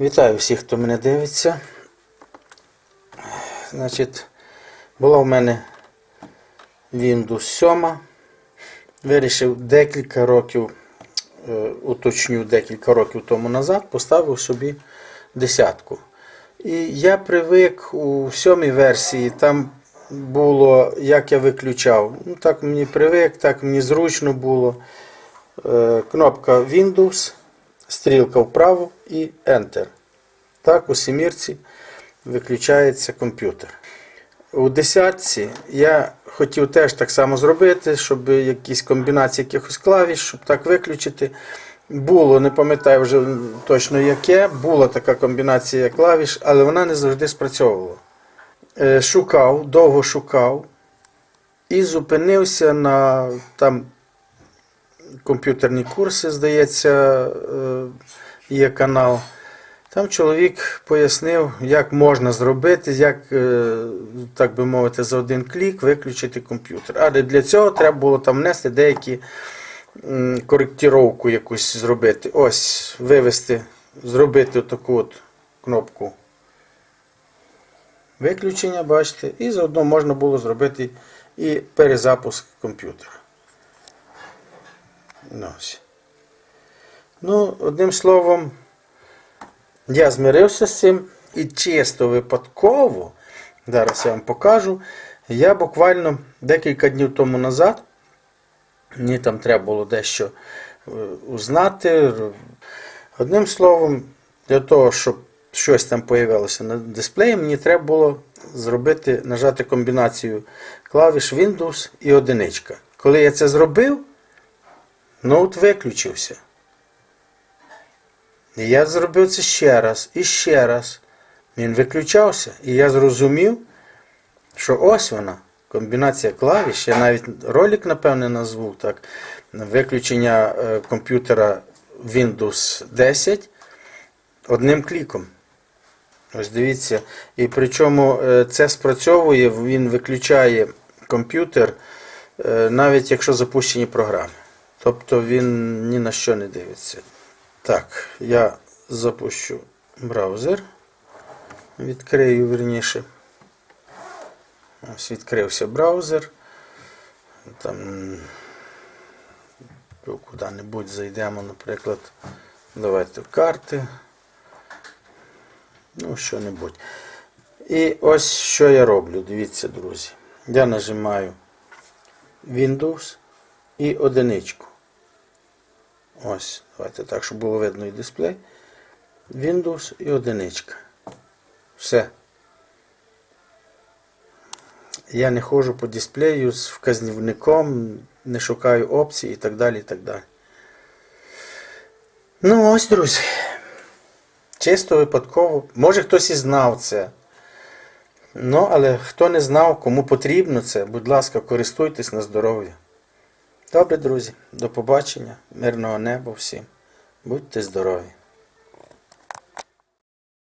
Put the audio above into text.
Вітаю всіх, хто мене дивиться. Значить, була в мене Windows 7. Вирішив декілька років, е, уточню декілька років тому назад, поставив собі десятку. І я привик у сьомій версії, там було, як я виключав. Ну, так мені привик, так мені зручно було. Е, Кнопка Windows, стрілка вправо і Enter. Так, у семірці виключається комп'ютер. У десятці я хотів теж так само зробити, щоб якісь комбінації якихось клавіш, щоб так виключити. Було, не пам'ятаю вже точно яке, була така комбінація клавіш, але вона не завжди спрацьовувала. Е, Шукав, довго шукав і зупинився на там комп'ютерні курси, здається, е, є канал. Там чоловік пояснив, як можна зробити, як, е, так би мовити, за один клік виключити комп'ютер. Але для цього треба було там внести деякі коректіровку якусь зробити. Ось, вивести, зробити таку от кнопку виключення, бачите, і заодно можна було зробити і перезапуск комп'ютера. Ось. Ну, одним словом, я змирився з цим і чисто випадково, зараз я вам покажу, я буквально декілька днів тому назад, мені там треба було дещо е, узнати. Одним словом, для того, щоб щось там появилося на дисплеї, мені треба було зробити, нажати комбінацію клавіш Windows і одиничка. Коли я це зробив, ноут виключився. І я зробив це ще раз і ще раз. Він виключався. І я зрозумів, що ось вона, комбінація клавіш. Я навіть ролик, напевне, назву так. Виключення е, комп'ютера Windows 10 одним кліком. Ось дивіться. І причому е, це спрацьовує, він виключає комп'ютер, е, навіть якщо запущені програми. Тобто він ні на що не дивиться. Так, я запущу браузер. Відкрию верніше. Ось відкрився браузер. Там ну, куди-небудь зайдемо, наприклад. Давайте карти. Ну, що-небудь. І ось що я роблю. Дивіться, друзі. Я нажимаю Windows і одиничку. Ось, давайте так, щоб було видно і дисплей. Windows і одиничка. Все. Я не ходжу по дисплею з вказівником, не шукаю опцій і так далі. і так далі. Ну ось, друзі. Чисто випадково. Може хтось і знав це. Ну, але хто не знав, кому потрібно це, будь ласка, користуйтесь на здоров'я. Добре, друзі, до побачення, мирного неба всім. Будьте здорові!